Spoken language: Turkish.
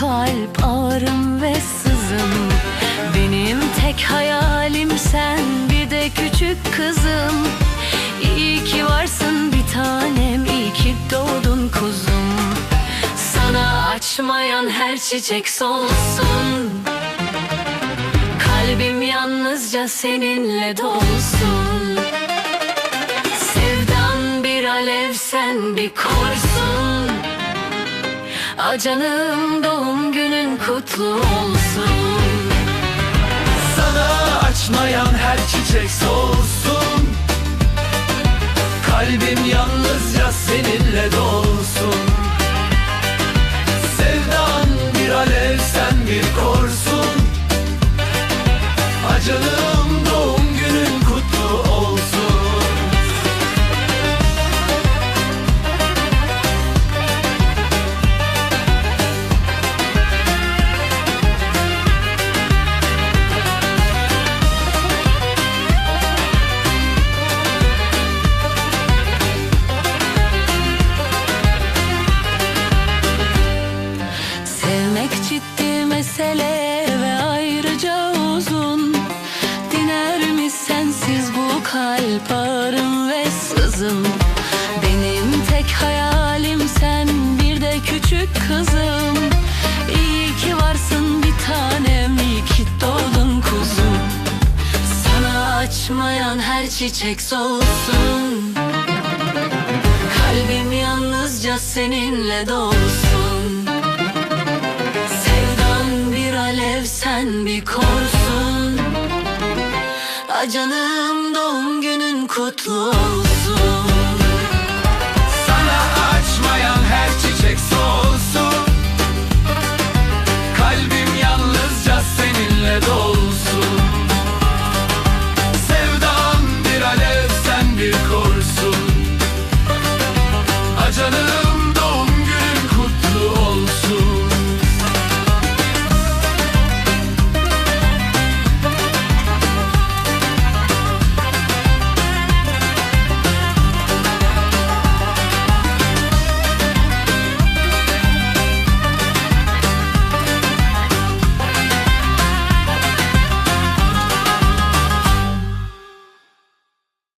kalp ağrım ve sızım. Benim tek hayalim sen bir de küçük kızım. İyi ki varsın bir tanem iyi ki doğdun kuzum. Sana açmayan her çiçek solsun. Kalbim yalnızca seninle dolsun. Sevdan bir alev sen bir korsun. A canım doğum günün kutlu olsun. Sana açmayan her çiçek solsun. Kalbim yalnızca seninle dolsun. Sevdan bir alev sen bir korsun. Acanım mesele ve ayrıca uzun. Diner mi sensiz bu kalp ağrım ve sızım? Benim tek hayalim sen bir de küçük kızım. İyi ki varsın bir tanem iyi ki doğdun kuzum. Sana açmayan her çiçek solsun Kalbim yalnızca seninle dolsun sen bir korsun. Acanım doğum günün kutlu olsun. Sana açmayan her çiçek solsun Kalbim yalnızca seninle dolu.